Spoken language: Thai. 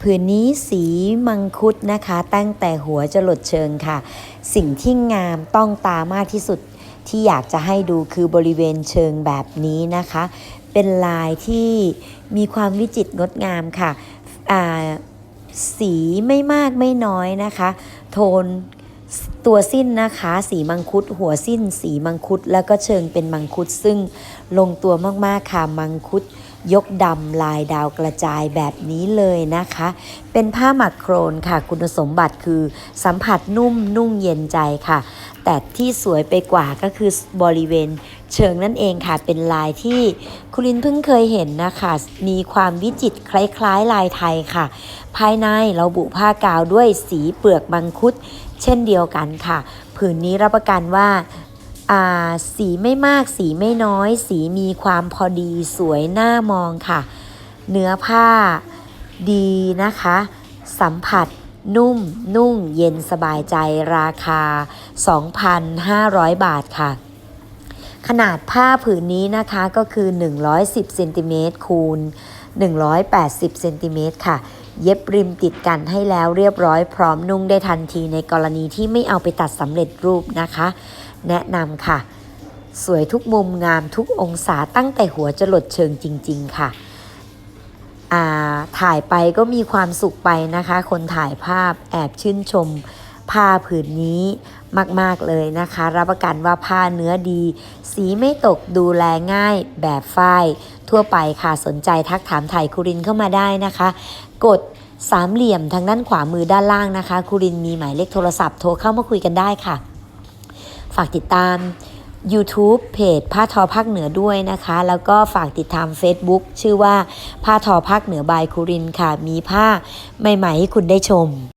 ผืนนี้สีมังคุดนะคะ ตั้งแต่หัวจะหลดเชิงค่ะ สิ่งที่งามต้องตามากที่สุดที่อยากจะให้ดูคือบริเวณเชิงแบบนี้นะคะ เป็นลายที่มีความวิจิตรงดงามค่ะอ่าสีไม่มากไม่น้อยนะคะ โทนตัวสิ้นนะคะ สีมังคุด หัวสิ้น สีมังคุด แล้วก็เชิงเป็นมังคุดซึ่งลงตัวมากๆค่ะมังคุด ยกดำลายดาวกระจายแบบนี้เลยนะคะ เป็นผ้าหมักโครนค่ะ คุณสมบัติคือสัมผัสนุ่มนุ่งเย็นใจค่ะ แต่ที่สวยไปกว่าก็คือบริเวณเชิงนั่นเองค่ะ เป็นลายที่คุณลินเพิ่งเคยเห็นนะคะ มีความวิจิตรคล้ายๆ ลายไทยค่ะ ภายในเราบุผ้ากาวด้วยสีเปลือกมังคุด เช่นเดียวกันค่ะ ผืนนี้รับประกันว่า สีไม่มากสีไม่น้อย สีมีความพอดีสวยน่ามองค่ะ เนื้อผ้าดีนะคะ สัมผัสนุ่มนุ่งเย็นสบายใจราคา 2,500 บาทค่ะ ขนาดผ้าผืนนี้นะคะก็คือ 110เซนติเมตรคูณ180เซนติเมตรค่ะ เย็บริมติดกันให้แล้วเรียบร้อยพร้อมนุ่งได้ทันทีในกรณีที่ไม่เอาไปตัดสำเร็จรูปนะคะ แนะนำค่ะ สวยทุกมุมงามทุกองศาตั้งแต่หัวจะหลดเชิงจริง ๆ ค่ะอ่าถ่ายไปก็มีความสุขไปนะคะ คนถ่ายภาพแอบชื่นชม ผ้าผืนนี้มาก ๆ เลยนะคะ รับประกันว่าผ้าเนื้อดี สีไม่ตกดูแลง่ายแบบฝ้าย ทั่วไปค่ะสนใจทักถามถ่ายคุรินเข้ามาได้นะคะ กดสามเหลี่ยมทางด้านขวามือด้านล่างนะคะ คุรินมีหมายเลขโทรศัพท์โทรเข้ามาคุยกันได้ค่ะ ฝากติดตาม YouTube เพจผ้าทอภาคเหนือด้วยนะคะ แล้วก็ฝากติดตาม Facebook ชื่อว่าผ้าทอภาคเหนือบายคุรินค่ะ มีผ้าใหม่ๆให้คุณได้ชม